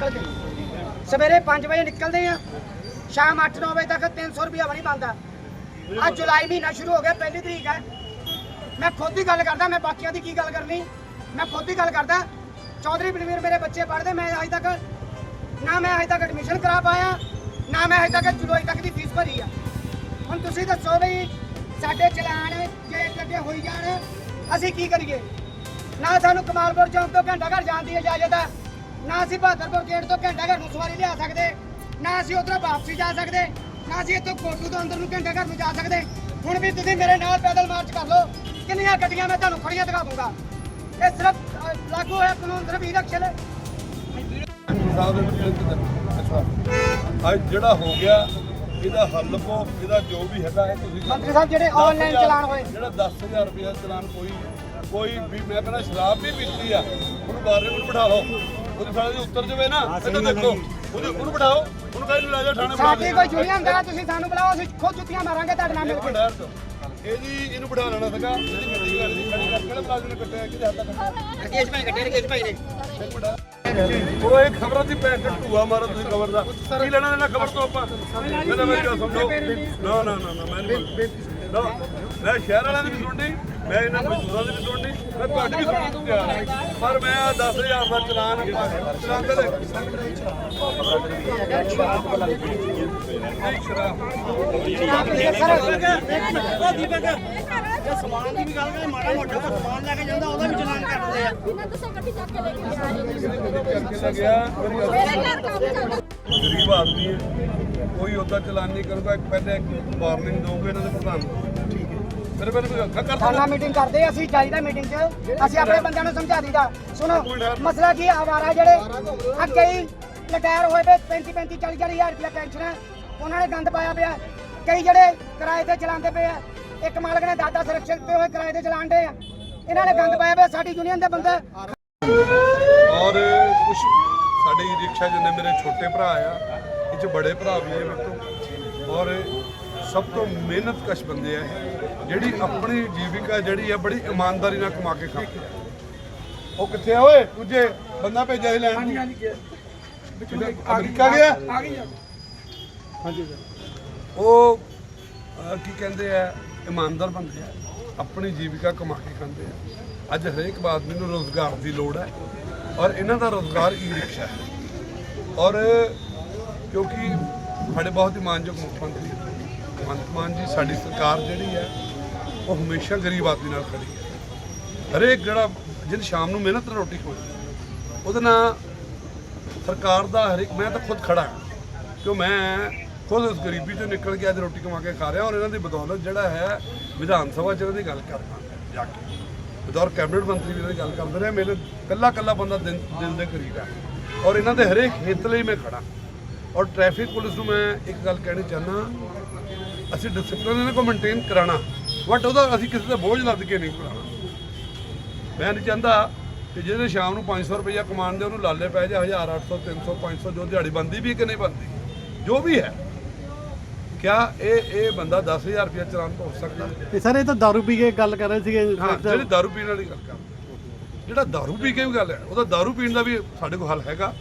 ਨਿਕਲ ਕੇ ਸਵੇਰੇ 5 ਵਜੇ ਨਿਕਲਦੇ ਆ। ਸ਼ਾਮ 8-9 ਵਜੇ ਤੱਕ 300 ਰੁਪਇਆ ਵੀ ਨਹੀਂ ਬਣਦਾ। ਅੱਜ ਜੁਲਾਈ ਮਹੀਨਾ ਸ਼ੁਰੂ ਹੋ ਗਿਆ ਪਹਿਲੀ ਤਰੀਕ ਹੈ। ਮੈਂ ਖੁਦ ਹੀ ਗੱਲ ਕਰਦਾ ਮੈਂ ਬਾਕੀਆਂ ਦੀ ਕੀ ਗੱਲ ਕਰਨੀ। ਮੈਂ ਖੁਦ ਹੀ ਗੱਲ ਕਰਦਾ ਚੌਧਰੀ ਬਲਵੀਰ ਮੇਰੇ ਬੱਚੇ ਪੜ੍ਹਦੇ ਮੈਂ ਅਜੇ ਤੱਕ ਨਾ ਮੈਂ ਅਜੇ ਤੱਕ ਐਡਮਿਸ਼ਨ ਕਰਾ ਪਾਇਆ ਨਾ ਮੈਂ ਅਜੇ ਤੱਕ ਜੁਲਾਈ ਤੱਕ ਦੀ ਫੀਸ ਭਰੀ ਆ। ਹੁਣ ਤੁਸੀਂ ਦੱਸੋ ਵੀ ਸਾਡੇ ਚਲਾਨ ਜੇ ਅੱਗੇ ਹੋਈ ਜਾਣ ਅਸੀਂ ਕੀ ਕਰੀਏ? ਨਾ ਸਾਨੂੰ ਕਮਾਲਪੁਰ ਚੌਂਕ ਤੋਂ ਘੰਟਾ ਘਰ ਜਾਣ ਦੀ ਇਜਾਜ਼ਤ ਹੈ ਨਾ ਅਸੀਂ ਬਹਾਦਰਪੁਰ ਗੇਟ ਤੋਂ ਘੰਟਾ ਘਰ ਨੂੰ ਸਵਾਰੀ ਲਿਆ ਸਕਦੇ ਨਾ ਅਸੀਂ ਉਧਰੋਂ ਵਾਪਸੀ ਜਾ ਸਕਦੇ ਨਾ ਅਸੀਂ ਇੱਥੋਂ ਕੋਟੂ ਤੋਂ ਅੰਦਰ ਨੂੰ ਘੰਟਾ ਘਰ ਨੂੰ ਜਾ ਸਕਦੇ। ਹੁਣ ਵੀ ਤੁਸੀਂ ਮੇਰੇ ਨਾਲ ਪੈਦਲ ਮਾਰਚ ਕਰ ਲਓ ਕਿੰਨੀਆਂ ਗੱਡੀਆਂ ਮੈਂ ਤੁਹਾਨੂੰ ਖੜੀਆਂ ਦਿਖਾ ਦੂੰਗਾ ਇਹ ਸਿਰਫ ਲਾਗੂ ਹੋਇਆ ਕਾਨੂੰਨ ਸਿਰਫ ਹੀ ਅੱਛਾ ਅੱਜ ਜਿਹੜਾ ਹੋ ਗਿਆ ਇਹਦਾ ਹੱਲ ਕੋ ਇਹਦਾ ਜੋ ਵੀ ਹੈਗਾ ਇਹ ਤੁਸੀਂ ਮੰਤਰੀ ਸਾਹਿਬ ਜਿਹੜੇ ਆਨਲਾਈਨ ਚਲਾਨ ਹੋਏ। ਜਿਹੜਾ 10000 ਰੁਪਏ ਦਾ ਚਲਾਨ ਕੋਈ ਕੋਈ ਵੀ ਮੈਂ ਕਹਿੰਦਾ ਸ਼ਰਾਬ ਵੀ ਪੀਤੀ ਆ ਉਹਨੂੰ ਬਾਹਰ ਨੂੰ ਬਿਠਾ ਲਓ ਉਹਦੀ ਸਾਲੇ ਦੀ ਉੱਤਰ ਜਵੇ ਨਾ ਇਹਨੂੰ ਦੇਖੋ ਉਹਦੀ ਉਹਨੂੰ ਬਿਠਾਓ ਉਹਨੂੰ ਕਹੇ ਨੂੰ ਲੈ ਜਾਓ ਥਾਣੇ ਬਿਠਾ ਸਾਡੀ ਕੋਈ ਯੂਨੀਅਨ ਦਾ ਤੁਸੀਂ ਸਾਨੂੰ ਬੁਲਾਓ ਅਸੀਂ ਖੁਦ ਜੁੱਤੀਆਂ ਮਾਰਾਂਗੇ ਤੁਹਾਡੇ ਨਾਲ ਮਿਲ ਕੇ ਮਿੰਟ। ਇਹਦੀ ਇਹਨੂੰ ਬਿਠਾ ਲੈਣਾ ਸੀਗਾ ਇਹਦੀ ਮੀਟਿੰਗ ਕਰਨੀ ਖੜੀ ਕਰ ਕਿਹੜੇ ਪਲਾਜ਼ੋ ਨੇ ਕੱਟਿਆ ਕਿਹਦੇ ਹੱਥ ਤੱਕ ਰਕੇਸ਼ ਭਾਈ ਕੱਟੇ ਰਕੇਸ਼ ਭਾਈ ਨੇ ਉਹ ਇੱਕ ਖਬਰਾਂ ਦੀ ਪੈਕਟ ਢੂਆ ਮਾਰੋ ਤੁਸੀਂ ਖਬਰ ਦਾ ਕੀ ਲੈਣਾ ਦੇਣਾ ਖਬਰ ਤੋਂ ਆਪਾਂ ਗੱਲ ਨਾ ਨਾ ਨਾ ਨਾ ਮੈਂ ਨਾ ਮੈਂ ਸ਼ਹਿਰ ਵਾਲਿਆਂ ਦੀ ਵੀ ਸੁਣਨੀ ਮੈਂ ਇਹਨਾਂ ਮਜ਼ਦੂਰਾਂ ਦੀ ਵੀ ਸੁਣਨੀ ਮੈਂ ਤੁਹਾਡੀ ਵੀ ਸੁਣਨ ਨੂੰ ਤਿਆਰ ਹਾਂ। ਪਰ ਮੈਂ ਆ 10000 ਦਾ ਚਲਾਨ ਚਲਾਉਂਦੇ ਸ਼ਰਾਬ ਸਮਾਨ ਦੀ ਵੀ ਗੱਲ ਕਰੇ ਮਾੜਾ ਮੋਟਾ ਤਾਂ ਸਮਾਨ ਲੈ ਕੇ ਜਾਂਦਾ ਉਹਦਾ ਵੀ ਚਲਾਨ ਕਰਦੇ ਆ ਇਹਨਾਂ ਦੱਸੋ ਗੱਡੀ ਚੱਕ ਕੇ ਲੈ ਕੇ ਆ ਤਾਂ ਗੱਲ ਮੇਰੇ ਘਰ ਕੰਮ ਚੱਲਦਾ। ਗਰੀਬ ਆਦਮੀ ਹੈ। ਕੋਈ ਉਹਦਾ ਚਲਾਨ ਨਹੀਂ ਕਰੂਗਾ। ਇੱਕ ਪਹਿਲੇ ਇੱਕ ਵਾਰਨਿੰਗ ਦੋਗੇ ਇਹਨਾਂ ਦੇ ਪ੍ਰਧਾਨ। ਠੀਕ ਹੈ। ਕੋਈ ਅੱਖਾਂ ਕਰ ਥਾਣਾ ਮੀਟਿੰਗ ਕਰਦੇ ਆ, ਅਸੀਂ ਜਾਈਦਾ ਮੀਟਿੰਗ 'ਚ। ਅਸੀਂ ਆਪਣੇ ਬੰਦਿਆਂ ਨੂੰ ਸਮਝਾ ਦਈਦਾ। ਸੁਣੋ ਮਸਲਾ ਕੀ ਆਵਾਰਾ ਜਿਹੜੇ ਅੱਗੇ ਹੀ ਰਿਟਾਇਰ ਹੋਏ ਵੇ 35 35 40 40 ਹਜ਼ਾਰ ਰੁਪਇਆ ਪੈਨਸ਼ਨ ਹੈ। ਉਹਨਾਂ ਨੇ ਗੰਦ ਪਾਇਆ ਪਿਆ। ਕਈ ਜਿਹੜੇ ਕਿਰਾਏ ਤੇ ਚਲਾਉਂਦੇ ਪਏ ਆ ਇੱਕ ਮਾਲਕ ਨੇ ਦਾਦਾ ਸੁਰੱਖਿਅਤ ਤੇ ਹੋਏ ਕਿਰਾਏ ਤੇ ਚਲਾਉਂਦੇ ਆ। ਇਹਨਾਂ ਨੇ ਗੰਦ ਪਾਇਆ ਪਿਆ ਸਾਡੀ ਯੂਨੀਅਨ ਦੇ ਬੰਦੇ। ਔਰ ਕੁਝ ਸਾਡੇ ਈ ਰਿਕਸ਼ਾ ਜਿੰਨੇ ਮੇਰੇ ਛੋਟੇ ਭਰਾ ਆ ਇਹ ਚ ਬੜੇ ਭਰਾ ਵੀ ਹੈ ਮੇਰੇ ਤੋਂ। ਔਰ ਸਭ ਤੋਂ ਮਿਹਨਤਕਸ਼ ਬੰਦੇ ਆ ਜਿਹੜੀ ਆਪਣੀ ਜੀਵਿਕਾ ਜਿਹੜੀ ਆ ਬੜੀ ਇਮਾਨਦਾਰੀ ਨਾਲ ਕਮਾ ਕੇ ਖਾਂਦੇ ਆ। ਉਹ ਕਿੱਥੇ ਆ ਓਏ? ਤੁਝੇ ਬੰਦਾ ਭੇਜਿਆ ਸੀ ਲੈਣ। ਹਾਂਜੀ ਹਾਂਜੀ ਅਮਰੀਕਾ ਗਿਆ? ਆ ਗਈ ਹਾਂਜੀ ਉਹ ਅਹ, ਕੀ ਕਹਿੰਦੇ ਆ ਇਮਾਨਦਾਰ ਬੰਦੇ ਆ। ਆਪਣੀ ਜੀਵਿਕਾ ਕਮਾ ਕੇ ਖਾਂਦੇ ਆ। ਅੱਜ ਹਰੇਕ ਆਦਮੀ ਨੂੰ ਰੋਜ਼ਗਾਰ ਦੀ ਲੋੜ ਹੈ ਔਰ ਇਹਨਾਂ ਦਾ ਰੋਜ਼ਗਾਰ ਈ ਰਿਕਸ਼ਾ ਹੈ। ਔਰ ਕਿਉਂਕਿ ਸਾਡੇ ਬਹੁਤ ਹੀ ਮਾਨਯੋਗ ਮੁੱਖ ਮੰਤਰੀ ਭਗਵੰਤ ਮਾਨ ਜੀ, ਸਾਡੀ ਸਰਕਾਰ ਜਿਹੜੀ ਹੈ, ਉਹ ਹਮੇਸ਼ਾ ਗਰੀਬ ਆਦਮੀ ਨਾਲ ਖੜੀ ਹੈ। ਹਰੇਕ ਜਿਹੜਾ, ਜਿਹਨ ਸ਼ਾਮ ਨੂੰ ਮਿਹਨਤ ਨਾਲ ਰੋਟੀ ਖੋਈ ਉਹਦੇ ਨਾਲ ਸਰਕਾਰ ਦਾ ਹਰੇਕ, ਮੈਂ ਤਾਂ ਖੁਦ ਖੜਾ ਹਾਂ ਕਿਉਂ ਮੈਂ ਖੁਦ ਉਸ ਗਰੀਬੀ 'ਚੋਂ ਨਿਕਲ ਕੇ ਅੱਜ ਰੋਟੀ ਕਮਾ ਕੇ ਖਾ ਰਿਹਾ ਔਰ ਇਹਨਾਂ ਦੀ ਬਦੌਲਤ ਜਿਹੜਾ ਹੈ, ਵਿਧਾਨ ਸਭਾ ਚ ਇਹਨਾਂ ਦੀ ਗੱਲ ਕਰਦਾ ਜਾ ਕੇ। ਬਤੌਰ ਕੈਬਨਿਟ ਮੰਤਰੀ ਵੀ ਇਹਨਾਂ ਦੀ ਗੱਲ ਕਰਦੇ ਰਹੇ, ਮੇਰੇ ਕੱਲਾ ਕੱਲਾ ਬੰਦਾ ਦਿਲ ਦਿਲ ਦੇ ਕਰੀਬ ਹੈ। ਔਰ ਇਹਨਾਂ ਦੇ ਹਰੇਕ ਹਿੱਤ ਲਈ ਮੈਂ ਖੜਾ। ਔਰ ਟ੍ਰੈਫਿਕ ਪੁਲਿਸ ਨੂੰ ਮੈਂ ਇੱਕ ਗੱਲ ਕਹਿਣੀ ਚਾਹੁੰਦਾ, ਅਸੀਂ ਡਿਸਪਲਿਨ ਇਹਨਾਂ ਕੋ ਮੇਨਟੇਨ ਕਰਾਣਾ ਬਟ ਉਹਦਾ ਅਸੀਂ ਕਿਸੇ ਦਾ ਬੋਝ ਲੱਦ ਕੇ ਨਹੀਂ ਕਰਾਉਣਾ। ਮੈਂ ਨਹੀਂ ਚਾਹੁੰਦਾ ਕਿ ਜਿਹਦੇ ਸ਼ਾਮ ਨੂੰ 500 ਰੁਪਈਆ ਕਮਾਉਣ ਦੇ ਉਹਨੂੰ ਲਾਲੇ ਪੈ ਜਾ 1000 800 300 500 ਜੋ ਦਿਹਾੜੀ ਬੰਦੀ ਵੀ ਕਿ ਨਹੀਂ ਬੰਦੀ ਜੋ ਵੀ ਹੈ। ਕਿਆ ਇਹ ਇਹ ਬੰਦਾ 10000 ਰੁਪਇਆ ਚਲਾਨ ਭੁਗਤ ਸਕਦਾ? ਤੇ ਸਰ ਇਹ ਤਾਂ ਦਾਰੂ ਪੀ ਕੇ ਗੱਲ ਕਰ ਰਹੇ ਸੀਗੇ। ਹਾਂ ਜਿਹੜੀ ਦਾਰੂ ਪੀਣ ਵਾਲੀ ਗੱਲ ਕਰ। ਜਿਹੜਾ ਦਾਰੂ ਪੀ ਕੇ ਵੀ ਗੱਲ ਹੈ ਉਹਦਾ ਦਾਰੂ ਪੀਣ ਦਾ ਵੀ ਸਾਡੇ ਕੋਲ ਹੱਲ ਹੈਗਾ।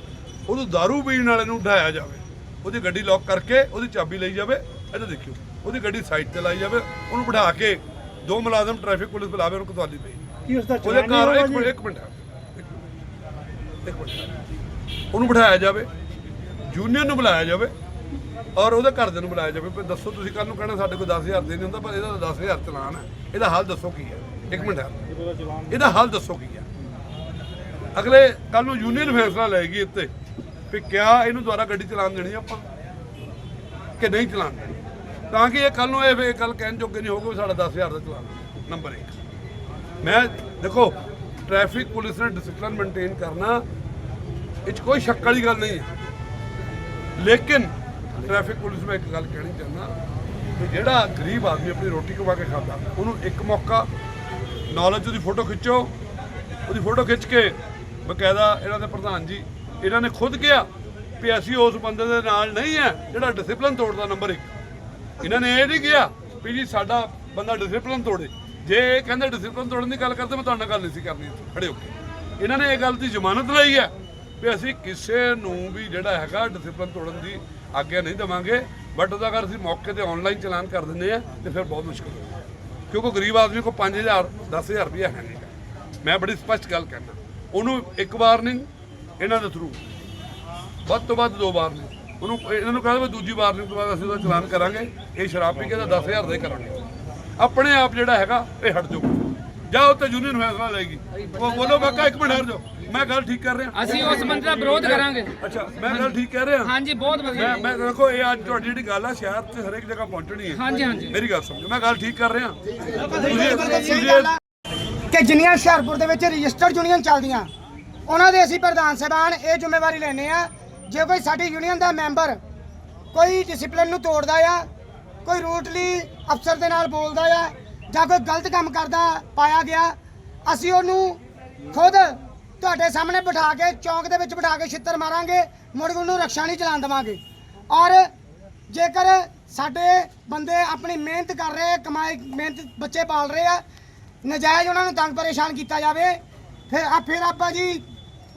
ਉਹਨੂੰ ਦਾਰੂ ਪੀਣ ਵਾਲੇ ਨੂੰ ਢਾਇਆ ਜਾਵੇ। ਉਹਦੀ ਗੱਡੀ ਲੌਕ ਕਰਕੇ ਉਹਦੀ ਚਾਬੀ ਲਈ ਜਾਵੇ। ਇੱਧਰ ਦੇਖਿਓ ਉਹਦੀ ਗੱਡੀ ਸਾਈਡ ਤੇ ਲਾਈ ਜਾਵੇ। ਉਹਨੂੰ ਬਿਠਾ ਕੇ ਦੋ ਮੁਲਾਜ਼ਮ ਟ੍ਰੈਫਿਕ ਪੁਲਿਸ ਬੁਲਾਵੇ ਉਹਨੂੰ ਕਤਵਾਲੀ ਪਈ ਕੀ ਉਸ ਦਾ ਉਹਦੇ ਚਲਾਨ ਕਾਰ ਨਹੀਂ ਇੱਕ ਮਿੰਟ ਇੱਕ ਮਿੰਟ। ਇੱਕ ਮਿੰਟ। ਉਹਨੂੰ ਬਿਠਾਇਆ ਜਾਵੇ। ਜੂਨੀਅਰ ਨੂੰ ਬੁਲਾਇਆ ਜਾਵੇ। ਔਰ ਉਹਦੇ ਘਰਦਿਆਂ ਨੂੰ ਬੁਲਾਇਆ ਜਾਵੇ ਦੱਸੋ ਤੁਸੀਂ ਕੱਲ ਨੂੰ ਕਹਿਣਾ ਸਾਡੇ ਕੋਲ 10000 ਦੇ ਨਹੀਂ ਹੁੰਦਾ, ਪਰ ਇਹਦਾ ਤਾਂ 10000 ਚਲਾਨ ਹੈ। ਇਹਦਾ ਹੱਲ ਦੱਸੋ ਕੀ ਹੈ? ਇੱਕ ਮਿੰਟ ਇਹਦਾ ਹੱਲ ਦੱਸੋ ਕੀ ਹੈ? ਅਗਲੇ ਕੱਲ ਨੂੰ ਯੂਨੀਅਨ ਫੈਸਲਾ ਲਏਗੀ ਇੱਥੇ, ਵੀ ਕਿਆ ਇਹਨੂੰ ਦੁਬਾਰਾ ਗੱਡੀ ਚਲਾਉਣ ਦੇਣੀ ਆਪਾਂ, ਕਿ ਨਹੀਂ ਚਲਾਉਣ ਦੇਣੀ। ਤਾਂ ਕਿ ਇਹ ਕੱਲ ਨੂੰ ਇਹ ਇਹ ਗੱਲ ਕਹਿਣ ਜੋਗੇ ਨਹੀਂ ਹੋਊਗਾ ਵੀ ਸਾਡਾ 10000 ਦਾ ਚਲਾਨ ਨੰਬਰ 1 ਮੈਂ, ਦੇਖੋ ਟ੍ਰੈਫਿਕ ਪੁਲਿਸ ਨੇ ਡਿਸਪਲਿਨ ਮੇਨਟੇਨ ਕਰਨਾ, ਇਹ 'ਚ ਕੋਈ ਸ਼ੱਕ ਵਾਲੀ ਗੱਲ ਨਹੀਂ ਹੈ। ਲੇਕਿਨ ਟ੍ਰੈਫਿਕ ਪੁਲਿਸ ਮੈਂ ਇੱਕ ਗੱਲ ਕਹਿਣੀ ਚਾਹੁੰਦਾ ਕਿ ਜਿਹੜਾ ਗਰੀਬ ਆਦਮੀ ਆਪਣੀ ਰੋਟੀ ਕਮਾ ਕੇ ਖਾਂਦਾ, ਉਹਨੂੰ ਇੱਕ ਮੌਕਾ ਨੌਲੇਜ ਉਹਦੀ ਫੋਟੋ ਖਿੱਚੋ, ਉਹਦੀ ਫੋਟੋ ਖਿੱਚ ਕੇ ਬਕਾਇਦਾ ਇਹਨਾਂ ਦੇ ਪ੍ਰਧਾਨ ਜੀ, ਇਹਨਾਂ ਨੇ ਖੁਦ ਕਿਹਾ ਵੀ ਅਸੀਂ ਉਸ ਬੰਦੇ ਦੇ ਨਾਲ ਨਹੀਂ ਹੈ, ਜਿਹੜਾ ਡਿਸਪਲਿਨ ਤੋੜਦਾ ਨੰਬਰ 1 ਇਹਨਾਂ ਨੇ ਇਹ ਨਹੀਂ ਕਿਹਾ ਵੀ ਜੀ ਸਾਡਾ ਬੰਦਾ ਡਿਸਪਲਿਨ ਤੋੜੇ। ਜੇ ਇਹ ਕਹਿੰਦੇ ਡਿਸਪਲਿਨ ਤੋੜਨ ਦੀ ਗੱਲ ਕਰਦੇ, ਮੈਂ ਤੁਹਾਡੇ ਨਾਲ ਗੱਲ ਨਹੀਂ ਸੀ ਕਰਨੀ ਇੱਥੇ। ਖੜੇ ਹੋ ਕੇ। ਇਹਨਾਂ ਨੇ ਇਹ ਗੱਲ ਦੀ ਜ਼ਮਾਨਤ ਲਈ ਹੈ ਵੀ ਅਸੀਂ ਕਿਸੇ ਨੂੰ ਵੀ ਜਿਹੜਾ ਹੈਗਾ ਡਿਸਪਲਿਨ ਤੋੜਨ ਦੀ ਆਗਿਆ ਨਹੀਂ ਦੇਵਾਂਗੇ ਬਟ ਉਹਦਾ ਅਗਰ ਅਸੀਂ ਮੌਕੇ ਤੇ ਆਨਲਾਈਨ ਚਲਾਨ ਕਰ ਦਿੰਦੇ ਆ ਤੇ ਫਿਰ ਬਹੁਤ ਮੁਸ਼ਕਲ ਹੋਊਗਾ ਕਿਉਂਕਿ ਗਰੀਬ ਆਦਮੀ ਕੋ 5000 10000 ਰੁਪਇਆ ਹੈ ਨਹੀਂ। ਮੈਂ ਬੜੀ ਸਪਸ਼ਟ ਗੱਲ ਕਹਿਣਾ ਉਹਨੂੰ ਇੱਕ ਵਾਰਨਿੰਗ ਇਹਨਾਂ ਦੇ ਥਰੂ ਵੱਧ ਤੋਂ ਵੱਧ ਦੋ ਵਾਰ ਨੇ ਉਹਨੂੰ, ਇਹਨਾਂ ਨੂੰ ਕਹਿੰਦਾ ਵੀ ਦੂਜੀ ਵਾਰ ਤੋਂ ਬਾਅਦ ਅਸੀਂ ਉਹਦਾ ਚਲਾਨ ਕਰਾਂਗੇ। ਇਹ ਸ਼ਰਾਬ ਪੀ ਕੇ ਤਾਂ 10000 ਦੇ ਕਰਾਂਗੇ। ਆਪਣੇ ਆਪ ਜਿਹੜਾ ਹੈਗਾ, ਇਹ ਹਟ ਜਾਊਗਾ। ਜਾਓ ਤੇ ਯੂਨੀਅਨ ਫੈਸਲਾ ਲਏਗੀ ਉਹ ਬੋਲੋ ਕਾਕਾ ਇੱਕ ਮਿੰਟ ਹਟ ਜਾਓ। ਮੈਂ ਗੱਲ ਠੀਕ ਕਰ ਰਿਹਾ। ਅਸੀਂ ਉਸ ਬੰਦੇ ਦਾ ਵਿਰੋਧ ਕਰਾਂਗੇ। ਅੱਛਾ ਮੈਂ ਗੱਲ ਠੀਕ ਕਹਿ ਰਿਹਾ। ਹਾਂਜੀ ਬਹੁਤ ਵਧੀਆ। ਮੈਂ ਮੈਂ ਦੇਖੋ ਇਹ ਅੱਜ ਤੁਹਾਡੀ ਜਿਹੜੀ ਗੱਲ ਆ ਸ਼ਹਿਰ 'ਚ ਹਰੇਕ ਜਗ੍ਹਾ ਪਹੁੰਚਣੀ ਹੈ। ਹਾਂਜੀ ਹਾਂਜੀ। ਮੇਰੀ ਗੱਲ ਸਮਝੋ ਮੈਂ ਗੱਲ ਠੀਕ ਕਰ ਰਿਹਾ। ਕਿ ਜਿੰਨੀਆਂ ਹੁਸ਼ਿਆਰਪੁਰ ਦੇ ਵਿੱਚ ਰਜਿਸਟਰਡ ਯੂਨੀਅਨ ਚੱਲਦੀਆਂ ਉਹਨਾਂ ਦੇ ਅਸੀਂ ਪ੍ਰਧਾਨ ਸਾਹਿਬਾਨ ਇਹ ਜ਼ਿੰਮੇਵਾਰੀ ਲੈਨੇ ਆ ਜੇ ਕੋਈ ਸਾਡੀ ਯੂਨੀਅਨ ਦਾ ਮੈਂਬਰ ਕੋਈ ਡਿਸਪਲਿਨ ਨੂੰ ਤੋੜਦਾ ਆ ਕੋਈ ਰੂਟਲੀ ਅਫਸਰ ਦੇ ਨਾਲ ਬੋਲਦਾ ਆ ਜਾਂ ਕੋਈ ਗਲਤ ਕੰਮ ਕਰਦਾ ਪਾਇਆ ਗਿਆ ਅਸੀਂ ਉਹਨੂੰ ਖੁਦ ਤੁਹਾਡੇ ਸਾਹਮਣੇ ਬਿਠਾ ਕੇ ਚੌਂਕ ਦੇ ਵਿੱਚ ਬਿਠਾ ਕੇ ਛਿੱਤਰ ਮਾਰਾਂਗੇ ਮੁੜ ਕੇ ਉਹਨੂੰ ਰਕਸ਼ਾ ਨਹੀਂ ਚਲਾਉਣ ਦੇਵਾਂਗੇ। ਔਰ ਜੇਕਰ ਸਾਡੇ ਬੰਦੇ ਆਪਣੀ ਮਿਹਨਤ ਕਰ ਰਹੇ ਆ, ਕਮਾਈ ਮਿਹਨਤ ਬੱਚੇ ਪਾਲ ਰਹੇ ਆ ਨਜਾਇਜ਼ ਉਹਨਾਂ ਨੂੰ ਤੰਗ ਪਰੇਸ਼ਾਨ ਕੀਤਾ ਜਾਵੇ ਫਿਰ ਆ ਫਿਰ ਆਪਾਂ ਜੀ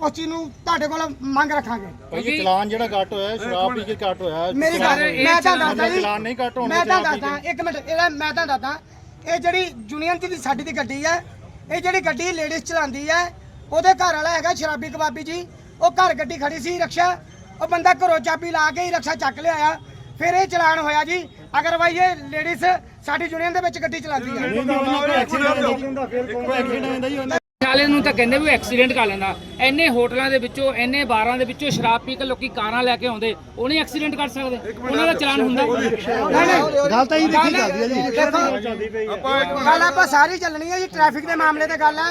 ਉਸ ਚੀਜ਼ ਨੂੰ ਤੁਹਾਡੇ ਕੋਲ ਮੰਗ ਰੱਖਾਂਗੇ। ਭਾਈ ਇਹ ਚਲਾਨ ਜਿਹੜਾ ਕੱਟ ਹੋਇਆ ਹੈ, ਸ਼ਰਾਬ ਪੀ ਕੇ ਕੱਟ ਹੋਇਆ ਹੈ। ਮੇਰੀ ਗੱਲ ਮੈਂ ਤਾਂ ਦੱਸਦਾ ਜੀ ਚਲਾਨ ਨਹੀਂ ਕੱਟ ਹੋਣੇ ਮੈਂ ਤਾਂ ਦੱਸਦਾ ਇੱਕ ਮਿੰਟ ਇਹਦਾ ਮੈਂ ਤਾਂ ਦੱਸਦਾ ਇਹ ਜਿਹੜੀ ਯੂਨੀਅਨ ਦੀ ਸਾਡੀ ਦੀ ਗੱਡੀ ਹੈ ਇਹ ਜਿਹੜੀ ਗੱਡੀ ਲੇਡੀਜ਼ ਚਲਾਉਂਦੀ ਹੈ ਉਹਦੇ ਘਰ ਵਾਲਾ ਹੈਗਾ ਸ਼ਰਾਬੀ ਕਬਾਬੀ ਜੀ। ਉਹ ਘਰ ਗੱਡੀ ਖੜੀ ਸੀ ਰਕਸ਼ਾ। ਉਹ ਬੰਦਾ ਘਰੋਂ ਚਾਬੀ ਲਾ ਕੇ ਹੀ ਰਕਸ਼ਾ ਚੱਕ ਲਿਆਇਆ। ਫਿਰ ਇਹ ਚਲਾਨ ਹੋਇਆ ਜੀ। ਅਗਰ ਵਾਈ ਇਹ ਲੇਡੀਜ਼ ਸਾਡੀ ਯੂਨੀਅਨ ਦੇ ਵਿੱਚ ਗੱਡੀ ਚਲਾਉਂਦੀ ਹੈ। ਵਾਲੇ ਨੂੰ ਤਾਂ ਕਹਿੰਦੇ ਵੀ ਐਕਸੀਡੈਂਟ ਕਰ ਲੈਂਦਾ। ਐਨੇ ਹੋਟਲਾਂ ਦੇ ਵਿੱਚੋਂ ਐਨੇ ਬਾਰਾਂ ਦੇ ਵਿੱਚੋਂ ਸ਼ਰਾਬ ਪੀ ਕੇ ਲੋਕੀ ਕਾਰਾਂ ਲੈ ਕੇ ਆਉਂਦੇ ਉਹਨੇ ਐਕਸੀਡੈਂਟ ਕਰ ਸਕਦੇ। ਉਹਨਾਂ ਦਾ ਚਲਾਨ ਹੁੰਦਾ। ਗੱਲ ਤਾਂ ਇਹ ਦੇਖੀ ਜਾਂਦੀ ਹੈ ਜੀ। ਦੇਖੋ ਗੱਲ ਆਪਾਂ ਸਾਰੀ ਚੱਲਣੀ ਹੈ ਜੀ ਟ੍ਰੈਫਿਕ ਦੇ ਮਾਮਲੇ ਤੇ ਗੱਲ ਹੈ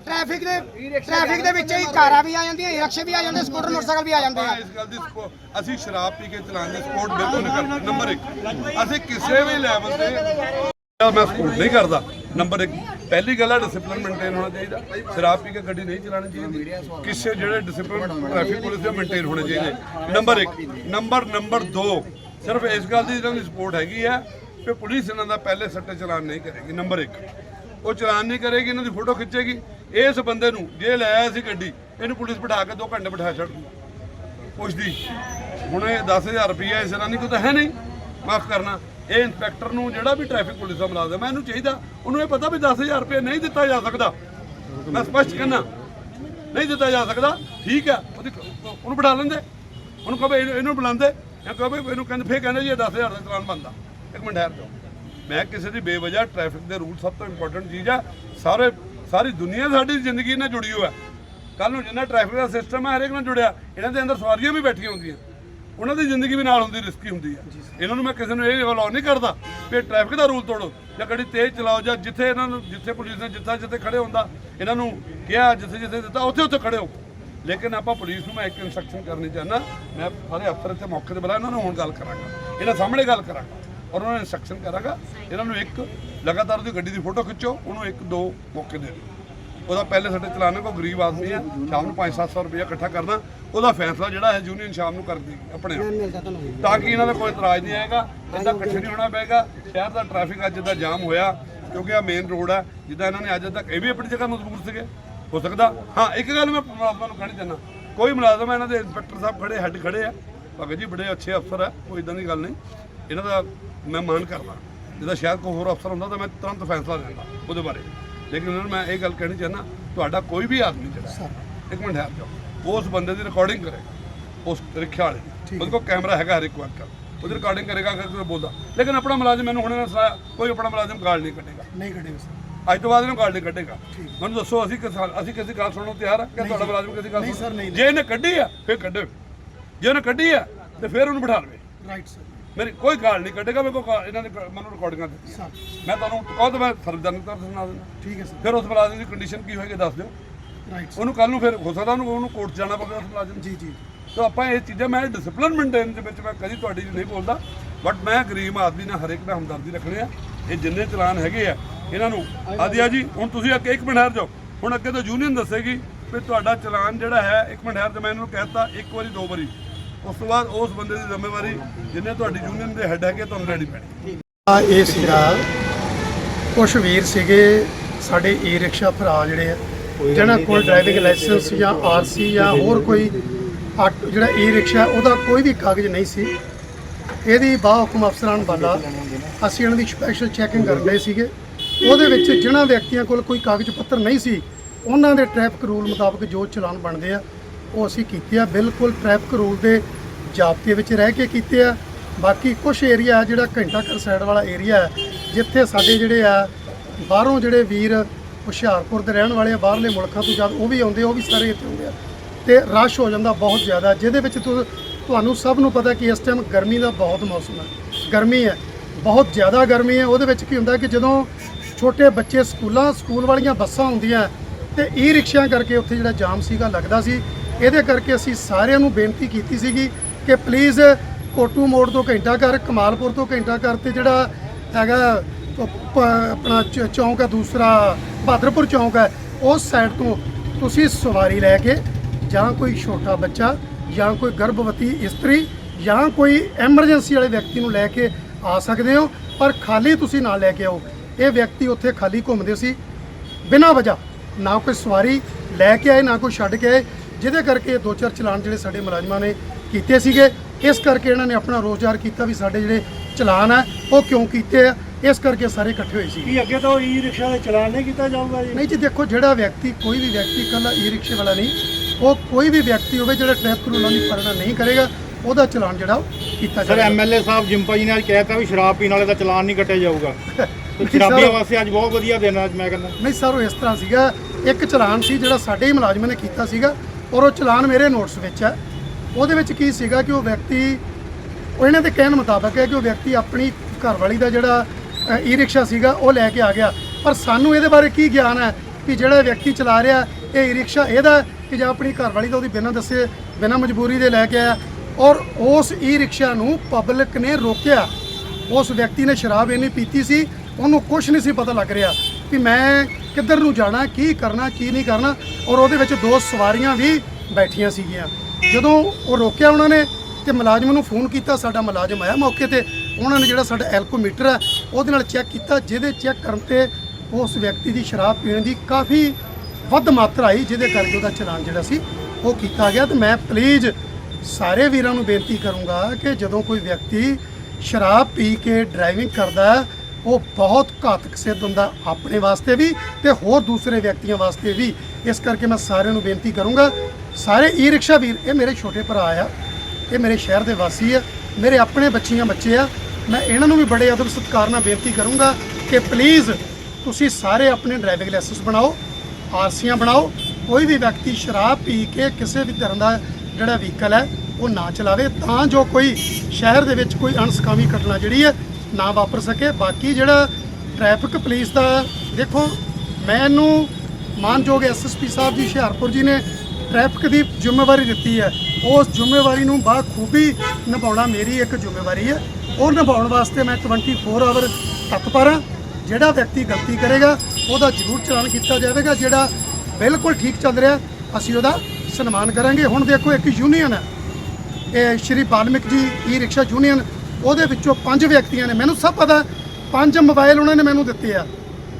ਟ੍ਰੈਫਿਕ ਦੇ ਟ੍ਰੈਫਿਕ ਦੇ ਵਿੱਚ ਹੀ ਕਾਰਾਂ ਵੀ ਆ ਜਾਂਦੀਆਂ ਰਿਕਸ਼ੇ ਵੀ ਆ ਜਾਂਦੇ ਸਕੂਟਰ ਮੋਟਰਸਾਈਕਲ ਵੀ ਆ ਜਾਂਦੇ ਆ। ਇਸ ਗੱਲ ਦੀ ਸਪੋ- ਅਸੀਂ ਸ਼ਰਾਬ ਪੀ ਕੇ ਚਲਾਉਣ ਦੀ ਸਪੋਰਟ ਬਿਲਕੁਲ ਨਹੀਂ ਕਰਦੇ ਨੰਬਰ 1 ਅਸੀਂ ਕਿਸੇ ਵੀ ਲੈਵਲ ਤੇ ਮੈਂ ਸਪੋਰਟ ਨਹੀਂ ਕਰਦਾ। ਨੰਬਰ 1 ਪਹਿਲੀ ਗੱਲ ਹੈ ਡਿਸਪਲਿਨ ਮੇਨਟੇਨ ਹੋਣਾ ਚਾਹੀਦਾ। ਸ਼ਰਾਬ ਪੀ ਕੇ ਗੱਡੀ ਨਹੀਂ ਚਲਾਉਣੀ ਚਾਹੀਦੀ। ਕਿਸੇ ਜਿਹੜੇ ਡਿਸਪਲਿਨ ਟ੍ਰੈਫਿਕ ਪੁਲਿਸ ਦੇ ਮੇਨਟੇਨ ਹੋਣੇ ਚਾਹੀਦੇ। ਨੰਬਰ 1 ਨੰਬਰ ਨੰਬਰ 2 ਸਿਰਫ ਇਸ ਗੱਲ ਦੀ ਇਹਨਾਂ ਦੀ ਸਪੋਰਟ ਹੈਗੀ ਹੈ ਕਿ ਪੁਲਿਸ ਇਹਨਾਂ ਦਾ ਪਹਿਲੇ ਸੱਟੇ ਚਲਾਨ ਨਹੀਂ ਕਰੇਗੀ। ਨੰਬਰ 1 ਉਹ ਚਲਾਨ ਨਹੀਂ ਕਰੇਗੀ, ਇਹਨਾਂ ਦੀ ਫੋਟੋ ਖਿੱਚੇਗੀ। ਇਸ ਬੰਦੇ ਨੂੰ ਜੇ ਲੈ ਆਇਆ ਸੀ ਗੱਡੀ, ਇਹਨੂੰ ਪੁਲਿਸ ਬਿਠਾ ਕੇ 2 ਘੰਟੇ ਬਿਠਾ ਛੱਡ ਪੁੱਛਦੀ, ਹੁਣ ਇਹ 10000 ਰੁਪਈਆ ਇਸ ਤਰ੍ਹਾਂ ਨਹੀਂ, ਕੋਈ ਤਾਂ ਹੈ ਨਹੀਂ। ਮਾਫ ਕਰਨਾ। ਇਹ ਇੰਸਪੈਕਟਰ ਨੂੰ ਜਿਹੜਾ ਵੀ ਟ੍ਰੈਫਿਕ ਪੁਲਿਸ ਦਾ ਮੁਲਾਜ਼ਮ ਹੈ, ਇਹਨੂੰ ਚਾਹੀਦਾ, ਉਹਨੂੰ ਇਹ ਪਤਾ ਵੀ 10000 ਰੁਪਏ ਨਹੀਂ ਦਿੱਤਾ ਜਾ ਸਕਦਾ। ਮੈਂ ਸਪਸ਼ਟ ਕਹਿੰਦਾ, ਨਹੀਂ ਦਿੱਤਾ ਜਾ ਸਕਦਾ, ਠੀਕ ਹੈ, ਉਹਦੀ ਉਹਨੂੰ ਬਿਠਾ ਲੈਂਦੇ, ਉਹਨੂੰ ਕਹੋ ਇਹਨੂੰ ਇਹਨੂੰ ਬੁਲਾਉਂਦੇ, ਜਾਂ ਕਹੋ ਵੀ ਇਹਨੂੰ ਕਹਿੰਦੇ, ਫੇਰ ਕਹਿੰਦੇ ਜੀ ਇਹ 10000 ਦਾ ਚਲਾਨ ਬਣਦਾ। ਇੱਕ ਮਿੰਟ, ਠਹਿਰ ਜਾਓ। ਮੈਂ ਕਿਸੇ ਦੀ ਬੇਵਜ੍ਹਾ ਟ੍ਰੈਫਿਕ ਦੇ ਰੂਲ ਸਭ ਤੋਂ ਇੰਪੋਰਟੈਂਟ ਚੀਜ਼ ਹੈ, ਸਾਰੇ, ਸਾਰੀ ਦੁਨੀਆ ਸਾਡੀ ਜ਼ਿੰਦਗੀ ਨਾਲ ਜੁੜੀ ਹੋਇਆ ਹੈ। ਕੱਲ ਨੂੰ ਜਿੰਨਾ ਟ੍ਰੈਫਿਕ ਦਾ ਸਿਸਟਮ ਹੈ, ਹਰੇਕ ਨਾਲ ਜੁੜਿਆ, ਇਹਨਾਂ ਦੇ ਅੰਦਰ ਸਵਾਰੀਆਂ ਵੀ ਬੈਠੀਆਂ ਹੁੰਦੀਆਂ। ਉਹਨਾਂ ਦੀ ਜ਼ਿੰਦਗੀ ਵੀ ਨਾਲ ਹੁੰਦੀ ਰਿਸਕੀ ਹੁੰਦੀ ਹੈ ਇਹਨਾਂ ਨੂੰ ਮੈਂ ਕਿਸੇ ਨੂੰ ਇਹ ਅਲਾਉ ਨਹੀਂ ਕਰਦਾ ਵੀ ਟ੍ਰੈਫਿਕ ਦਾ ਰੂਲ ਤੋੜੋ ਜਾਂ ਗੱਡੀ ਤੇਜ਼ ਚਲਾਓ ਜਾਂ ਜਿੱਥੇ ਇਹਨਾਂ ਨੂੰ ਜਿੱਥੇ ਪੁਲਿਸ ਨੇ ਜਿੱਥਾ ਜਿੱਥੇ ਖੜੇ ਹੁੰਦਾ ਇਹਨਾਂ ਨੂੰ ਕਿਹਾ ਜਿੱਥੇ ਜਿੱਥੇ ਦਿੱਤਾ ਉੱਥੇ ਉੱਥੇ ਖੜੇ ਹੋ। ਲੇਕਿਨ ਆਪਾਂ ਪੁਲਿਸ ਨੂੰ ਮੈਂ ਇੱਕ ਇਨਸਟਰਕਸ਼ਨ ਕਰਨੀ ਚਾਹੁੰਦਾ ਮੈਂ ਸਾਰੇ ਅਫਸਰ ਇੱਥੇ ਮੌਕੇ ਤੇ ਬੁਲਾ ਇਹਨਾਂ ਨੂੰ ਹੁਣ ਗੱਲ ਕਰਾਂਗਾ। ਇਹਨਾਂ ਸਾਹਮਣੇ ਗੱਲ ਕਰਾਂਗਾ ਔਰ ਉਹਨਾਂ ਨੂੰ ਇਨਸਟਰਕਸ਼ਨ ਕਰਾਂਗਾ ਇਹਨਾਂ ਨੂੰ ਇੱਕ ਲਗਾਤਾਰ ਉਹਦੀ ਗੱਡੀ ਦੀ ਫੋਟੋ ਖਿੱਚੋ ਉਹਨੂੰ ਇੱਕ ਦੋ ਮੌਕੇ ਦੇ ਦਿਓ। ਉਹਦਾ ਪਹਿਲੇ ਸਾਡੇ ਚਲਾਣੇ ਕੋ ਗਰੀਬ ਆਦਮੀ ਆ ਸ਼ਾਮ ਨੂੰ 5-700 ਰੁਪਏ ਇਕੱਠਾ ਕਰਨਾ ਉਹਦਾ ਫੈਸਲਾ ਜਿਹੜਾ ਹੈ ਯੂਨੀਅਨ ਸ਼ਾਮ ਨੂੰ ਕਰ ਦੇਗੀ ਆਪਣੇ ਆਪ। ਤਾਂ ਕਿ ਇਹਨਾਂ ਦਾ ਕੋਈ ਇਤਰਾਜ਼ ਨਹੀਂ ਆਏਗਾ ਇਹਦਾ ਇਕੱਠੇ ਨਹੀਂ ਹੋਣਾ ਪਏਗਾ। ਸ਼ਹਿਰ ਦਾ ਟ੍ਰੈਫਿਕ ਅੱਜ ਦਾ ਜਾਮ ਹੋਇਆ ਕਿਉਂਕਿ ਆ ਮੇਨ ਰੋਡ ਹੈ ਜਿੱਦਾਂ ਇਹਨਾਂ ਨੇ ਅੱਜ ਤੱਕ ਇਹ ਵੀ ਆਪਣੀ ਜਗ੍ਹਾ ਮਜ਼ਬੂਤ ਸੀਗੇ। ਹੋ ਸਕਦਾ। ਹਾਂ ਇੱਕ ਗੱਲ ਮੈਂ ਮੁਲਾਜ਼ਮਾਂ ਨੂੰ ਕਹਿਣੀ ਚਾਹੁੰਦਾ। ਕੋਈ ਮੁਲਾਜ਼ਮ ਇਹਨਾਂ ਦੇ ਇੰਸਪੈਕਟਰ ਸਾਹਿਬ ਖੜੇ ਹੈੱਡ ਖੜੇ ਆ। ਭਗਤ ਜੀ ਬੜੇ ਅੱਛੇ ਅਫਸਰ ਆ ਕੋਈ ਇਦਾਂ ਦੀ ਗੱਲ ਨਹੀਂ। ਇਹਨਾਂ ਦਾ ਮੈਂ ਮਾਣ ਕਰਦਾ। ਜਿਹਦਾ ਸ਼ਾਇਦ ਕੋਈ ਹੋਰ ਅਫਸਰ ਹੁੰਦਾ ਤਾਂ ਮੈਂ ਤੁਰੰਤ ਫੈਸਲਾ ਲੈਂਦਾ ਉਹਦੇ ਬਾਰੇ। ਲੇਕਿਨ ਉਹਨਾਂ ਨੂੰ ਮੈਂ ਇਹ ਗੱਲ ਕਹਿਣੀ ਚਾਹੁੰਦਾ ਤੁਹਾਡਾ ਕੋਈ ਵੀ ਆਦਮੀ ਜਿਹੜਾ ਇੱਕ ਮਿੰਟ ਠਹਿਰ ਜਾਓ ਉਸ ਬੰਦੇ ਦੀ ਰਿਕਾਰਡਿੰਗ ਕਰੇ ਉਸ ਰਿਕਸ਼ਾ ਵਾਲੇ ਦੀ। ਉਹਦੇ ਕੋਲ ਕੈਮਰਾ ਹੈਗਾ ਹਰ ਇੱਕ ਵਾਰ ਉਹਦੀ ਰਿਕਾਰਡਿੰਗ ਕਰੇਗਾ ਅਗਰ ਕੋਈ ਬੋਲਦਾ। ਲੇਕਿਨ ਆਪਣਾ ਮੁਲਾਜ਼ਮ ਮੈਨੂੰ ਹੁਣੇ ਨਾ ਸੁਣਾਇਆ ਕੋਈ ਆਪਣਾ ਮੁਲਾਜ਼ਮ ਗਾਲ ਨਹੀਂ ਕੱਢੇਗਾ। ਨਹੀਂ ਕੱਢੇਗਾ ਸਰ। ਅੱਜ ਤੋਂ ਬਾਅਦ ਇਹਨੂੰ ਗਾਲ ਨਹੀਂ ਕੱਢੇਗਾ। ਮੈਨੂੰ ਦੱਸੋ ਅਸੀਂ ਕਿਸ ਅਸੀਂ ਕਿਸੇ ਗੱਲ ਸੁਣਨ ਨੂੰ ਤਿਆਰ ਆ ਕਿ ਤੁਹਾਡਾ ਮੁਲਾਜ਼ਮ ਕਿਸੇ ਗੱਲ ਨਹੀਂ ਸਰ, ਨਹੀਂ, ਜੇ ਇਹਨੇ ਕੱਢੀ ਆ ਫਿਰ ਕੱਢੇ। ਜੇ ਉਹਨੇ ਕੱਢੀ ਆ ਤੇ ਫਿਰ ਉਹਨੂੰ ਬਿਠਾ ਲਵੇ। ਰਾਈਟ ਸਰ ਮੇਰੀ ਕੋਈ ਗਾਲ ਨਹੀਂ ਕੱਢੇਗਾ ਮੇਰੇ ਕੋਲ ਇਹਨਾਂ ਨੇ ਮੈਨੂੰ ਰਿਕਾਰਡਿੰਗਾਂ ਦਿੱਤੀਆਂ ਮੈਂ ਤੁਹਾਨੂੰ ਕਹੋ ਤਾਂ ਮੈਂ ਸਰਦਾਰ ਤੌਰ ਤੇ ਸੁਣਾ ਦਿੰਦਾ। ਠੀਕ ਹੈ ਸਰ। ਫਿਰ ਉਸ ਮੁਲਾਜ਼ਮ ਦੀ ਕੰਡੀਸ਼ਨ ਕੀ ਹੋਏਗੀ ਦੱਸ ਦਿਓ। ਉਹਨੂੰ ਕੱਲ ਨੂੰ ਫਿਰ ਹੋ ਸਕਦਾ ਉਹਨੂੰ ਉਹਨੂੰ ਕੋਰਟ ਜਾਣਾ ਪਵੇ ਉਸ ਮੁਲਾਜ਼ਮ ਜੀ ਜੀ। ਤਾਂ ਆਪਾਂ ਇਹ ਚੀਜ਼ਾਂ ਮੈਂ ਡਿਸਪਲਿਨ ਮੇਨਟੇਨ ਦੇ ਵਿੱਚ ਮੈਂ ਕਦੀ ਤੁਹਾਡੀ ਨਹੀਂ ਬੋਲਦਾ ਬਟ ਮੈਂ ਗਰੀਬ ਆਦਮੀ ਨਾਲ ਹਰੇਕ ਨਾਲ ਹਮਦਰਦੀ ਰੱਖਣੀ ਆ। ਇਹ ਜਿੰਨੇ ਚਲਾਨ ਹੈਗੇ ਆ ਇਹਨਾਂ ਨੂੰ ਆਦਿਆ ਜੀ ਹੁਣ ਤੁਸੀਂ ਅੱਗੇ ਇੱਕ ਮਿੰਟ ਠਹਿਰ ਜਾਓ। ਹੁਣ ਅੱਗੇ ਤੋਂ ਯੂਨੀਅਨ ਦੱਸੇਗੀ ਵੀ ਤੁਹਾਡਾ ਚਲਾਨ ਜਿਹੜਾ ਹੈ ਇੱਕ ਮਿੰਟ ਠਹਿਰ ਤੇ ਮੈਂ ਇਹਨਾਂ ਕਹਿਤਾ ਇੱਕ ਵਾਰੀ ਦੋ ਵਾਰੀ। ਉਸ ਤੋਂ ਬਾਅਦ ਉਸ ਬੰਦੇ ਦੀ ਜ਼ਿੰਮੇਵਾਰੀ ਜਿੰਨੇ ਤੁਹਾਡੀ ਯੂਨੀਅਨ ਦੇ ਹੈੱਡ ਹੈਗੇ ਤੁਹਾਨੂੰ ਰੈਡੀ ਪੈਣੀ। ਆ ਇਹ ਸੀਗਾ ਕੁਛ ਵੀਰ ਸੀਗੇ ਸਾਡੇ ਈ ਰਿਕਸ਼ਾ ਭਰਾ ਜਿਹੜੇ ਆ। ਜਿਹਨਾਂ ਕੋਲ ਡਰਾਈਵਿੰਗ ਲਾਇਸੈਂਸ ਜਾਂ ਆਰਸੀ ਜਾਂ ਹੋਰ ਕੋਈ ਜਿਹੜਾ ਈ ਰਿਕਸ਼ਾ ਉਹਦਾ ਕੋਈ ਵੀ ਕਾਗਜ਼ ਨਹੀਂ ਸੀ। ਇਹਦੀ ਬਾਹ ਹੁਕਮ ਅਫਸਰਾਂ ਵਾਲਾ ਅਸੀਂ ਇਹਨਾਂ ਦੀ ਸਪੈਸ਼ਲ ਚੈਕਿੰਗ ਕਰ ਰਹੇ ਸੀਗੇ। ਉਹਦੇ ਵਿੱਚ ਜਿਨ੍ਹਾਂ ਵਿਅਕਤੀਆਂ ਕੋਲ ਕੋਈ ਕਾਗਜ਼ ਪੱਤਰ ਨਹੀਂ ਸੀ ਉਹਨਾਂ ਦੇ ਟ੍ਰੈਫਿਕ ਰੂਲ ਮੁਤਾਬਕ ਜੋ ਚਲਾਨ ਬਣਦੇ ਆ ਉਹ ਅਸੀਂ ਕੀਤੇ ਆ। ਬਿਲਕੁਲ ਟ੍ਰੈਫਿਕ ਰੂਲ ਦੇ ਜਾਬਤੇ ਵਿੱਚ ਰਹਿ ਕੇ ਕੀਤੇ ਆ। ਬਾਕੀ ਕੁਝ ਏਰੀਆ ਜਿਹੜਾ ਘੰਟਾ ਘਰ ਸਾਈਡ ਵਾਲਾ ਏਰੀਆ ਹੈ ਜਿੱਥੇ ਸਾਡੇ ਜਿਹੜੇ ਆ ਬਾਹਰੋਂ ਜਿਹੜੇ ਵੀਰ ਹੁਸ਼ਿਆਰਪੁਰ ਦੇ ਰਹਿਣ ਵਾਲੇ ਆ ਬਾਹਰਲੇ ਮੁਲਕਾਂ ਤੋਂ ਜਦ ਉਹ ਵੀ ਆਉਂਦੇ ਆ, ਉਹ ਵੀ ਸਾਰੇ ਇੱਥੇ ਆਉਂਦੇ ਆ। ਤੇ ਰਸ਼ ਹੋ ਜਾਂਦਾ ਬਹੁਤ ਜ਼ਿਆਦਾ ਜਿਹਦੇ ਵਿੱਚ ਤੁਹਾਨੂੰ ਸਭ ਨੂੰ ਪਤਾ ਕਿ ਇਸ ਟਾਈਮ ਗਰਮੀ ਦਾ ਬਹੁਤ ਮੌਸਮ ਹੈ। ਗਰਮੀ ਹੈ ਬਹੁਤ ਜ਼ਿਆਦਾ ਗਰਮੀ ਹੈ। ਉਹਦੇ ਵਿੱਚ ਕੀ ਹੁੰਦਾ ਕਿ ਜਦੋਂ ਛੋਟੇ ਬੱਚੇ ਸਕੂਲਾਂ ਸਕੂਲ ਵਾਲੀਆਂ ਬੱਸਾਂ ਹੁੰਦੀਆਂ ਤੇ ਈ ਰਿਕਸ਼ਿਆਂ ਕਰਕੇ ਉੱਥੇ ਜਿਹੜਾ ਜਾਮ ਸੀਗਾ ਲੱਗਦਾ ਸੀ। ਇਹਦੇ ਕਰਕੇ ਅਸੀਂ ਸਾਰਿਆਂ ਨੂੰ ਬੇਨਤੀ ਕੀਤੀ ਸੀਗੀ ਕਿ ਪਲੀਜ਼ ਕੋਟੂ ਮੋੜ ਤੋਂ ਘੰਟਾ ਘਰ ਕਮਾਲਪੁਰ ਤੋਂ ਘੰਟਾ ਘਰ ਤੇ ਜਿਹੜਾ ਹੈਗਾ ਆਪਣਾ ਚ- ਚੌਂਕ ਹੈ, ਦੂਸਰਾ ਬਹਾਦਰਪੁਰ ਚੌਂਕ ਹੈ, ਉਸ ਸਾਈਡ ਤੋਂ ਤੁਸੀਂ ਸਵਾਰੀ ਲੈ ਕੇ ਜਾਂ ਕੋਈ ਛੋਟਾ ਬੱਚਾ ਜਾਂ ਕੋਈ ਗਰਭਵਤੀ ਇਸਤਰੀ ਜਾਂ ਕੋਈ ਐਮਰਜੈਂਸੀ ਵਾਲੇ ਵਿਅਕਤੀ ਨੂੰ ਲੈ ਕੇ ਆ ਸਕਦੇ ਹੋ, ਪਰ ਖਾਲੀ ਤੁਸੀਂ ਨਾ ਲੈ ਕੇ ਆਓ। ਇਹ ਵਿਅਕਤੀ ਉੱਥੇ ਖਾਲੀ ਘੁੰਮਦੇ ਸੀ, ਬਿਨਾਂ ਵਜ੍ਹਾ, ਨਾ ਕੋਈ ਸਵਾਰੀ ਲੈ ਕੇ ਆਏ, ਨਾ ਕੋਈ ਛੱਡ ਕੇ ਆਏ, ਜਿਹਦੇ ਕਰਕੇ ਇਹ ਦੋ ਚਾਰ ਚਲਾਨ ਜਿਹੜੇ ਸਾਡੇ ਮੁਲਾਜ਼ਮਾਂ ਨੇ ਕੀਤੇ ਸੀਗੇ। ਇਸ ਕਰਕੇ ਇਹਨਾਂ ਨੇ ਆਪਣਾ ਰੋਜ਼ਗਾਰ ਕੀਤਾ ਵੀ ਸਾਡੇ ਜਿਹੜੇ ਚਲਾਨ ਆ, ਉਹ ਕਿਉਂ ਕੀਤੇ ਆ? ਇਸ ਕਰਕੇ ਸਾਰੇ ਇਕੱਠੇ ਹੋਏ ਸੀ। ਕੀ ਅੱਗੇ ਤੋਂ ਈ ਰਿਕਸ਼ਾ ਦੇ ਚਲਾਨ ਨਹੀਂ ਕੀਤਾ ਜਾਊਗਾ ਜੀ। ਨਹੀਂ ਜੀ ਦੇਖੋ ਜਿਹੜਾ ਵਿਅਕਤੀ ਕੋਈ ਵੀ ਵਿਅਕਤੀ ਇਕੱਲਾ ਈ ਰਿਕਸ਼ੇ ਵਾਲਾ ਨਹੀਂ ਉਹ ਕੋਈ ਵੀ ਵਿਅਕਤੀ ਹੋਵੇ ਜਿਹੜਾ ਟ੍ਰੈਫਿਕ ਰੂਲਾਂ ਦੀ ਪਾਲਣਾ ਨਹੀਂ ਕਰੇਗਾ ਉਹਦਾ ਚਲਾਨ ਜਿਹੜਾ ਉਹ ਕੀਤਾ ਸਰ ਜਾਏਗਾ ਐਮਐਲਏ ਸਾਹਿਬ ਜਿੰਪਾ ਜੀ ਨੇ ਅੱਜ ਕਹਿਤਾ ਵੀ ਸ਼ਰਾਬ ਪੀਣ ਵਾਲੇ ਦਾ ਚਲਾਨ ਨਹੀਂ ਕੱਟਿਆ ਜਾਊਗਾ। ਤੇ ਨਹੀਂ ਸ਼ਰਾਬੀਆਂ ਸਰ, ਵਾਸਤੇ ਅੱਜ ਬਹੁਤ ਵਧੀਆ ਦਿਨ ਆ ਅੱਜ ਮੈਂ ਕਹਿੰਦਾ। ਨਹੀਂ ਸਰ ਉਹ ਇਸ ਤਰ੍ਹਾਂ ਸੀਗਾ ਇੱਕ ਚਲਾਨ ਸੀ ਜਿਹੜਾ ਸਾਡੇ ਹੀ ਮੁਲਾਜ਼ਮਾਂ ਨੇ ਕੀਤਾ ਸੀਗਾ ਔਰ ਉਹ ਚਲਾਨ ਮੇਰੇ ਨੋਟਸ ਵਿੱਚ ਹੈ ਉਹਦੇ ਵਿੱਚ ਕੀ ਸੀਗਾ ਕਿ ਉਹ ਵਿਅਕਤੀ ਉਹ ਇਹਨਾਂ ਦੇ ਕਹਿਣ ਮੁਤਾਬਕ ਹੈ ਕਿ ਉਹ ਵਿਅਕਤੀ ਆਪਣੀ ਘਰਵਾਲੀ ਦਾ ਜਿਹੜਾ ਈ ਰਿਕਸ਼ਾ ਸੀਗਾ, ਉਹ ਲੈ ਕੇ ਆ ਗਿਆ। ਪਰ ਸਾਨੂੰ ਇਹਦੇ ਬਾਰੇ ਕੀ ਗਿਆਨ ਹੈ ਕਿ ਜਿਹੜਾ ਵਿਅਕਤੀ ਚਲਾ ਰਿਹਾ, ਇਹ ਈ ਰਿਕਸ਼ਾ ਇਹਦਾ ਕਿ ਜਾਂ ਆਪਣੀ ਘਰਵਾਲੀ ਦਾ ਉਹਦੀ ਬਿਨਾਂ ਦੱਸੇ, ਬਿਨਾਂ ਮਜਬੂਰੀ ਦੇ ਲੈ ਕੇ ਆਇਆ। ਔਰ ਉਸ ਈ ਰਿਕਸ਼ਾ ਨੂੰ ਪਬਲਿਕ ਨੇ ਰੋਕਿਆ। ਉਸ ਵਿਅਕਤੀ ਨੇ ਸ਼ਰਾਬ ਇੰਨੀ ਪੀਤੀ ਸੀ, ਉਹਨੂੰ ਕੁਝ ਨਹੀਂ ਸੀ ਪਤਾ ਲੱਗ ਰਿਹਾ ਕਿ ਮੈਂ ਕਿੱਧਰ ਨੂੰ ਜਾਣਾ, ਕੀ ਕਰਨਾ, ਕੀ ਨਹੀਂ ਕਰਨਾ। ਔਰ ਉਹਦੇ ਵਿੱਚ ਦੋ ਸਵਾਰੀਆਂ ਵੀ ਬੈਠੀਆਂ ਸੀਗੀਆਂ। ਜਦੋਂ ਉਹ ਰੋਕਿਆ ਉਹਨਾਂ ਨੇ ਤੇ ਮੁਲਾਜ਼ਮ ਨੂੰ ਫੋਨ ਕੀਤਾ, ਸਾਡਾ ਮੁਲਾਜ਼ਮ ਆਇਆ ਮੌਕੇ ਤੇ। ਉਹਨਾਂ ਨੇ ਜਿਹੜਾ ਸਾਡਾ ਐਲਕੋਮੀਟਰ ਹੈ, ਉਹਦੇ ਨਾਲ ਚੈੱਕ ਕੀਤਾ, ਜਿਹਦੇ ਚੈੱਕ ਕਰਨ ਤੇ ਉਸ ਵਿਅਕਤੀ ਦੀ ਸ਼ਰਾਬ ਪੀਣ ਦੀ ਕਾਫੀ ਵੱਧ ਮਾਤਰਾ ਆਈ, ਜਿਹਦੇ ਕਰਕੇ ਉਹਦਾ ਚਲਾਨ ਜਿਹੜਾ ਸੀ, ਉਹ ਕੀਤਾ ਗਿਆ। ਤੇ ਮੈਂ ਪਲੀਜ਼ ਸਾਰੇ ਵੀਰਾਂ ਨੂੰ ਬੇਨਤੀ ਕਰੂੰਗਾ ਕਿ ਜਦੋਂ ਕੋਈ ਵਿਅਕਤੀ ਸ਼ਰਾਬ ਪੀ ਕੇ ਡਰਾਈਵਿੰਗ ਕਰਦਾ ਉਹ ਬਹੁਤ ਘਾਤਕ ਸਿੱਧ ਹੁੰਦਾ ਆਪਣੇ ਵਾਸਤੇ ਵੀ ਤੇ ਹੋਰ ਦੂਸਰੇ ਵਿਅਕਤੀਆਂ ਵਾਸਤੇ ਵੀ। ਇਸ ਕਰਕੇ ਮੈਂ ਸਾਰਿਆਂ ਨੂੰ ਬੇਨਤੀ ਕਰੂੰਗਾ, ਸਾਰੇ ਈ ਰਿਕਸ਼ਾ ਵੀਰ, ਇਹ ਮੇਰੇ ਛੋਟੇ ਭਰਾ ਆ, ਇਹ ਮੇਰੇ ਸ਼ਹਿਰ ਦੇ ਵਾਸੀ ਆ, ਮੇਰੇ ਆਪਣੇ ਬੱਚੀਆਂ ਬੱਚੇ ਆ ਮੈਂ ਇਹਨਾਂ ਨੂੰ ਵੀ ਬੜੇ ਅਦਬ ਸਤਿਕਾਰ ਨਾਲ ਬੇਨਤੀ ਕਰੂੰਗਾ ਕਿ ਪਲੀਜ਼ ਤੁਸੀਂ ਸਾਰੇ ਆਪਣੇ ਡਰਾਈਵਿੰਗ ਲਾਇਸੈਂਸ ਬਣਾਓ, ਆਰਸੀਆਂ ਬਣਾਓ, ਕੋਈ ਵੀ ਵਿਅਕਤੀ ਸ਼ਰਾਬ ਪੀ ਕੇ ਕਿਸੇ ਵੀ ਤਰ੍ਹਾਂ ਦਾ ਜਿਹੜਾ ਵਹੀਕਲ ਹੈ, ਉਹ ਨਾ ਚਲਾਵੇ ਤਾਂ ਜੋ ਕੋਈ ਸ਼ਹਿਰ ਦੇ ਵਿੱਚ ਕੋਈ ਅਣਸਕਾਮੀ ਘਟਨਾ ਜਿਹੜੀ ਹੈ ਨਾ ਵਾਪਰ ਸਕੇ। ਬਾਕੀ ਜਿਹੜਾ ਟ੍ਰੈਫਿਕ ਪੁਲਿਸ ਦਾ, ਦੇਖੋ, ਮੈਨੂੰ ਮਾਨਯੋਗ ਐਸਐਸਪੀ ਸਾਹਿਬ ਜੀ ਹੁਸ਼ਿਆਰਪੁਰ ਜੀ ਨੇ ਟ੍ਰੈਫਿਕ ਦੀ ਜ਼ਿੰਮੇਵਾਰੀ ਦਿੱਤੀ ਹੈ। ਉਸ ਜ਼ਿੰਮੇਵਾਰੀ ਨੂੰ ਬਾਖੂਬੀ ਨਿਭਾਉਣਾ ਮੇਰੀ ਇੱਕ ਜ਼ਿੰਮੇਵਾਰੀ ਹੈ। ਉਹ ਨਿਭਾਉਣ ਵਾਸਤੇ ਮੈਂ 24 ਆਵਰ ਤਤਪਰ ਹਾਂ ਜਿਹੜਾ ਵਿਅਕਤੀ ਗਲਤੀ ਕਰੇਗਾ ਉਹਦਾ ਜ਼ਰੂਰ ਚਲਾਨ ਕੀਤਾ ਜਾਵੇਗਾ ਜਿਹੜਾ ਬਿਲਕੁਲ ਠੀਕ ਚੱਲ ਰਿਹਾ ਅਸੀਂ ਉਹਦਾ ਸਨਮਾਨ ਕਰਾਂਗੇ। ਹੁਣ ਦੇਖੋ ਇੱਕ ਯੂਨੀਅਨ ਹੈ। ਇਹ ਸ਼੍ਰੀ ਬਾਲਮਿਕ ਜੀ ਈ ਰਿਕਸ਼ਾ ਯੂਨੀਅਨ ਉਹਦੇ ਵਿੱਚੋਂ ਪੰਜ ਵਿਅਕਤੀਆਂ ਨੇ ਮੈਨੂੰ ਸਭ ਪਤਾ ਪੰਜ ਮੋਬਾਈਲ ਉਹਨਾਂ ਨੇ ਮੈਨੂੰ ਦਿੱਤੇ ਆ।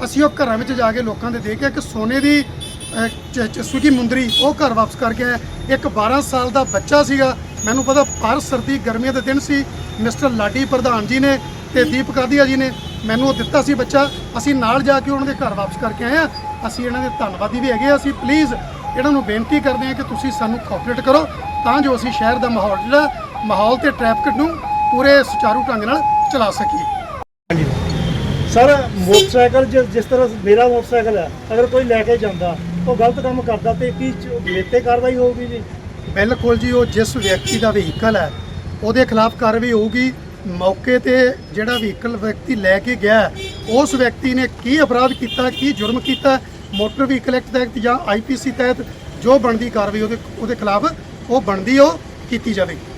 ਅਸੀਂ ਉਹ ਘਰਾਂ ਵਿੱਚ ਜਾ ਕੇ ਲੋਕਾਂ ਦੇ ਦੇ ਕੇ ਇੱਕ ਸੋਨੇ ਦੀ ਅਹ, ਮੁੰਦਰੀ ਉਹ ਘਰ ਵਾਪਸ ਕਰਕੇ ਆਇਆ ਇੱਕ 12 ਸਾਲ ਦਾ ਬੱਚਾ ਸੀਗਾ ਮੈਨੂੰ ਪਤਾ ਪਰ ਸਰਦੀ ਗਰਮੀਆਂ ਦੇ ਦਿਨ ਸੀ, ਮਿਸਟਰ ਲਾਡੀ ਪ੍ਰਧਾਨ ਜੀ ਨੇ ਤੇ ਦੀਪ ਆਦੀਆ ਜੀ ਨੇ ਮੈਨੂੰ ਉਹ ਦਿੱਤਾ ਸੀ ਬੱਚਾ। ਅਸੀਂ ਨਾਲ ਜਾ ਕੇ ਉਹਨਾਂ ਦੇ ਘਰ ਵਾਪਸ ਕਰਕੇ ਆਏ ਆ ਅਸੀਂ ਇਹਨਾਂ ਦੇ ਧੰਨਵਾਦੀ ਵੀ ਹੈਗੇ ਆ ਅਸੀਂ ਪਲੀਜ਼ ਇਹਨਾਂ ਨੂੰ ਬੇਨਤੀ ਕਰਦੇ ਹਾਂ ਕਿ ਤੁਸੀਂ ਸਾਨੂੰ ਕੋਆਪਰੇਟ ਕਰੋ ਤਾਂ ਜੋ ਅਸੀਂ ਸ਼ਹਿਰ ਦਾ ਮਾਹੌਲ ਜਿਹੜਾ ਮਾਹੌਲ ਤੇ ਟ੍ਰੈਫਿਕ ਨੂੰ ਪੂਰੇ ਸੁਚਾਰੂ ਢੰਗ ਨਾਲ ਚਲਾ ਸਕੀਏ। ਸਰ, ਮੋਟਰਸਾਈਕਲ ਜਿ- ਜਿਸ ਤਰ੍ਹਾਂ ਮੇਰਾ ਮੋਟਰਸਾਈਕਲ ਹੈ, ਅਗਰ ਕੋਈ ਲੈ ਕੇ ਜਾਂਦਾ, ਉਹ ਗਲਤ ਕੰਮ ਕਰਦਾ ਤੇ ਕੀ ਮੇਤੇ ਕਾਰਵਾਈ ਹੋਊਗੀ ਜੀ? ਬਿਲਕੁਲ ਜੀ, ਉਹ ਜਿਸ ਵਿਅਕਤੀ ਦਾ ਵਹੀਕਲ ਹੈ, ਉਹਦੇ ਖਿਲਾਫ ਕਾਰਵਾਈ ਹੋਊਗੀ। ਮੌਕੇ ਤੇ ਜਿਹੜਾ ਵਹੀਕਲ ਵਿਅਕਤੀ ਲੈ ਕੇ ਗਿਆ ਉਸ ਵਿਅਕਤੀ ਨੇ ਕੀ ਅਪਰਾਧ ਕੀਤਾ, ਕੀ ਜੁਰਮ ਕੀਤਾ, ਮੋਟਰ ਵਹੀਕਲ ਐਕਟ ਤਹਿਤ ਜਾਂ ਆਈਪੀਸੀ ਤਹਿਤ ਜੋ ਬਣਦੀ ਕਾਰਵਾਈ ਉਹਦੇ ਉਹਦੇ ਖਿਲਾਫ ਉਹ ਬਣਦੀ ਉਹ ਕੀਤੀ ਜਾਵੇਗੀ।